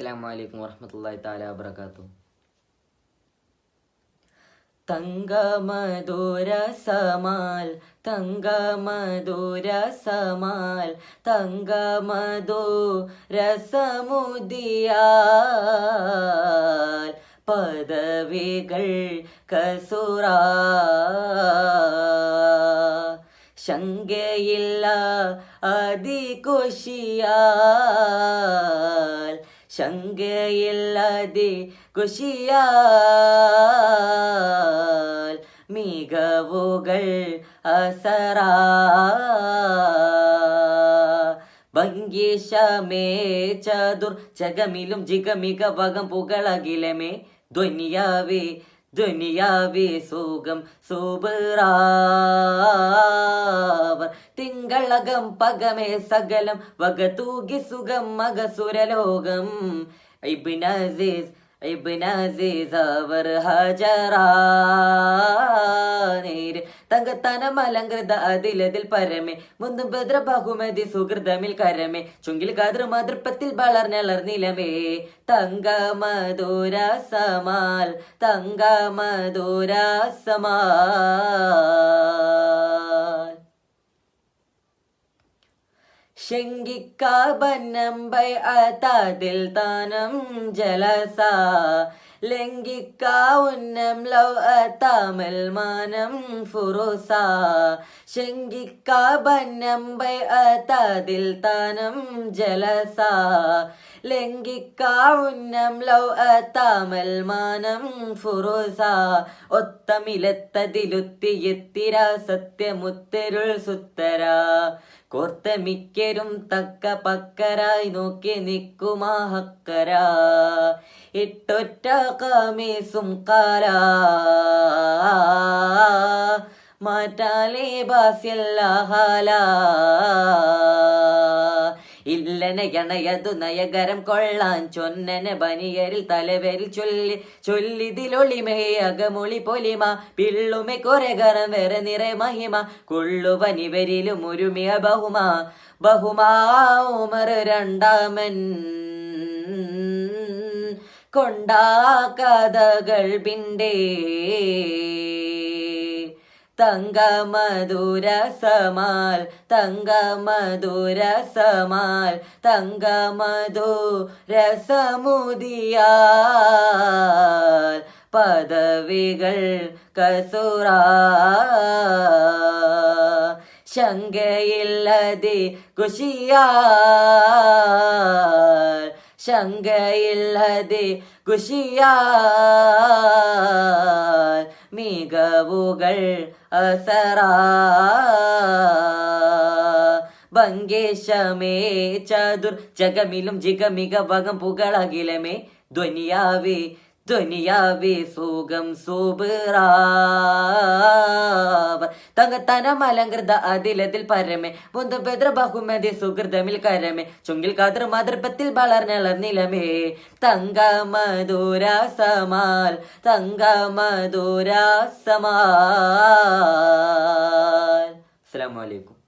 അസ്സാം വലൈക്കും വറഹമത്തല്ലാ താല വബർക്കാത്തു തങ്കമധുര സമാൽ തങ്കമധുര സമാൽ തങ്കമധു രസമുദിയാൽ പദവികൾ കസുറ. ശങ്കയില്ല അതികുശിയാൽ ശങ്കയില്ലതി കുശിയാൽ മികവുകൾ അസറാ. ഭംഗിഷമേ ചതുർ ജഗമിലും ജിഗമിക വകം പുകളകിലമേ ധ്വനിയാവേ ധ്വനിയാവേ സുഖം സൂബറാവർ. തിങ്കളകം പകമേ സകലം വകതൂകി സുഖം മകസുരലോകം. ഇബ്നസീസ് ഇബ്നസീസ് അവർ ഹജറാനേര് തങ്കത്തനം അലങ്കൃത അതിലതിൽ പരമേ. മുന്തും ഭദ്ര ബഹുമതി സുഹൃതമിൽ കരമേ. ചുങ്കിൽ കാതൃ മാതൃപ്പത്തിൽ വളർന്നളർന്നിലമേ തങ്ക മധുര സമാൽ തങ്ക മധുര ശങ്കിക്കാബന്നമ്പൈ അതാതിൽ താനം ജലസ. ലംഘിക്ക ഉന്നം ലൗ അതാമൽ മാനം ഫുറുസ. ശങ്കിക്കാബന്നമ്പൈ അതാതിൽ താനം ജലസ. ലംഘിക്ക ഉന്നം ലൗ അതാമൽ മാനം ഫുറുസ. ഒത്തമിലെത്തതിലുത്തിയെത്തിര സത്യമുത്തരുൾ സുത്തര. കോർത്ത മിക്കരും തക്ക പക്കരായി നോക്കി നിക്കുമാ ഹക്കര. ഇട്ടൊറ്റ കാമീസും കാല. മാറ്റാലേ ബാസ്യല്ല ഹാല. ഇല്ലന ഗണയതു നയകരം കൊള്ളാൻ ചൊന്നന ബനിയരിൽ തലവരിൽ ചൊല്ലി ചൊല്ലിതിലൊളിമേ അകമൊളി പൊലിമ പിള്ളുമെ കൊരകരം വേറെ നിറ മഹിമ കൊള്ളുവനിവരിലും ഒരുമിയ ബഹുമ ബഹുമാ ഉമർ രണ്ടാമൻ കൊണ്ടാ കഥകൾ പിണ്ടേ തങ്ക മധുര സമാൽ തങ്ക മധുര സമാൽ തങ്ക മധു രസമുദിയാൽ പദവികൾ കസുറ. ശങ്കയില്ലതി കുശിയാൽ ശങ്കയില്ലതി കുശിയാൽ മികവുകൾ അസറ ഭംഗേശമേ ചതുർ ജഗമിലും ജിഗമിക വകം പുകളകിലമേ ധ്വനിയാവേ ധ്വനിയാവേ സുഖം സൂബറാവ തങ്കത്തനം അലങ്കൃത അതിലതിൽ പരമേ. മുന്തഭദ്ര ബഹുമതി സുഹൃതമിൽ കരമേ. ചുങ്കിൽ കാതൃ മാതൃപ്പത്തിൽ വളർന്നളർന്നിലമേ തങ്ക മധുരാസമാൽ തങ്ക മധുരാസമാൽ. അസ്സലാമു അലൈക്കും.